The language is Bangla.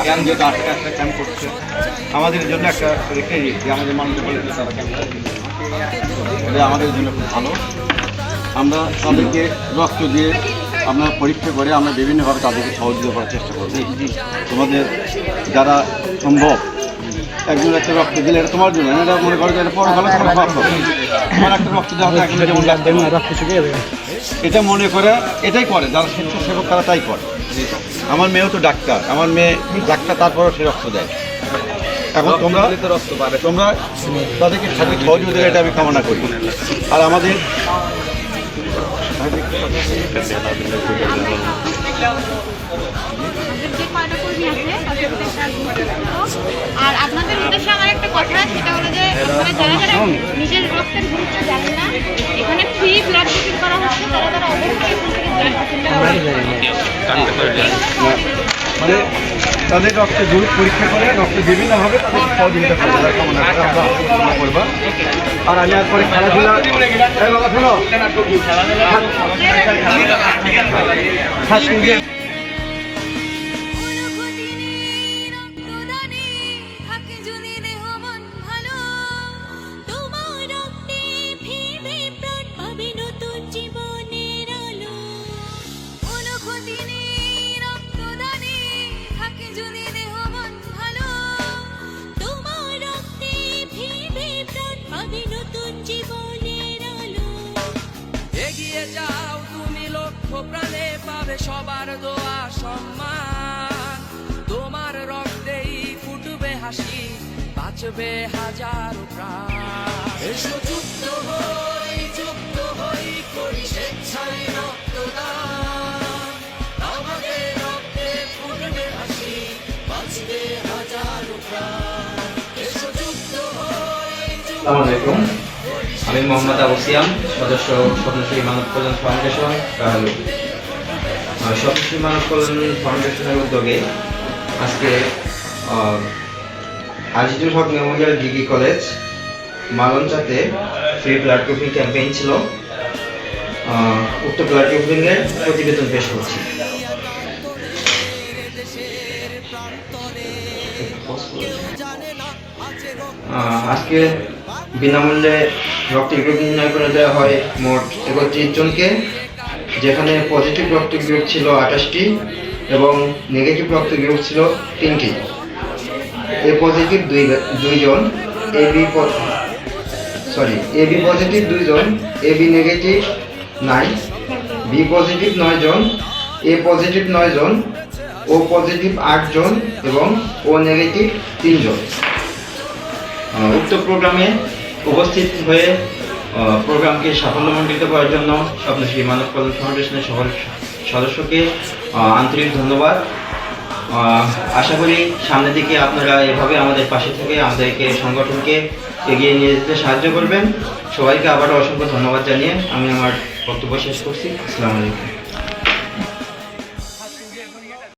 জ্ঞান যেহেতু আটটা একটা ক্যাম্প করছে আমাদের জন্য একটা রেখে যে আমাদের মানুষ বলে তারা এটা আমাদের জন্য খুব ভালো আমরা তাদেরকে রক্ত দিয়ে আমরা পরীক্ষা করে আমরা বিভিন্নভাবে তাদেরকে সহযোগিতা করার চেষ্টা করব তোমাদের যারা সম্ভব একজন একটা রক্ত দিলে এটা তোমার জন্য এটা মনে করো এটা পরে ভালো তোমার হবে তোমার একটা রক্ত দেওয়া একজন যেমন লাগবে এটা মনে করে এটাই করে যারা স্বেচ্ছাসেবক তারা তাই করে আমার মেয়েও তো ডাক্তার। আমার মেয়ে ডাক্তার তারপরেও সে রক্ত দেয়। এখন তোমরা রক্ত পাবে। তোমরা তাদেরকে সাথে সহযোগিতা এটা আমি কামনা করি। আর আমাদের আর আপনাদের উদ্দেশ্যে আমার একটা কথা সেটা হলো যে মানে যারা যারা নিজের রক্তের গুরুত্ব জানেন না এখানে ফ্রি ব্লাড করা হচ্ছে মানে তাদের রক্তে গ্রুপ পরীক্ষা করে রক্ত বিভিন্নভাবে তাদের সহযোগিতা করবে তারা কামনা করে আমরা কামনা করবা। আর আমি একবারে খেলাধুলা এই এগিয়ে যাও তুমি লক্ষ্য প্রাণে পাবে সবার দোয়া সম্মান। তোমার রক্তেই ফুটবে হাসি বাঁচবে হাজার প্রাণ। এসো যুক্ত হই যুক্ত হই করি স্বেচ্ছায় রক্তদান। আমাদের রক্তে ফুটবে হাসি বাঁচবে হাজারো প্রাণ। এসো যুক্ত হই যুক্ত আমি মোহাম্মদ আবু সিয়াম, সদস্য স্বপ্নশ্রী মানব কল্যাণ ফাউন্ডেশন স্বপ্নশ্রী মানব কল্যাণ ফাউন্ডেশনের উদ্যোগে আজকে Azizul Haque memorial degree college মালঞ্চাতে free blood grouping campaign ছিল। উক্ত ব্লাড গ্রুপিংয়ের প্রতিবেদন পেশ করছি। আজকে বিনামূল্যে রক্ত গ্রুপ নির্ণয় করে দেওয়া হয়। মোট একত্রিশ জনকে, যেখানে পজিটিভ রক্ত গ্রুপ ছিল আঠাশটি এবং নেগেটিভ রক্ত গ্রুপ ছিল তিনটি। এ পজিটিভ দুই দুইজন, A B sorry A B positive দুইজন, এ বি নেগেটিভ নাই। বি পজিটিভ নয় জন এ পজিটিভ নয় জন ও পজিটিভ আটজন এবং ও নেগেটিভ তিনজন। উক্ত প্রোগ্রামে উপস্থিত হয়ে প্রোগ্রামকে সাফল্যমণ্ডিত করার জন্য স্বপ্নশ্রী মানব কল্যাণ ফাউন্ডেশনের সকল সদস্যকে আন্তরিক ধন্যবাদ। আশা করি সামনের দিকে আপনারা এভাবে আমাদের পাশে থেকে আমাদেরকে সংগঠনকে এগিয়ে নিয়ে যেতে সাহায্য করবেন। সবাইকে আবারও অসংখ্য ধন্যবাদ জানিয়ে আমি আমার বক্তব্য শেষ করছি। আসসালামু আলাইকুম।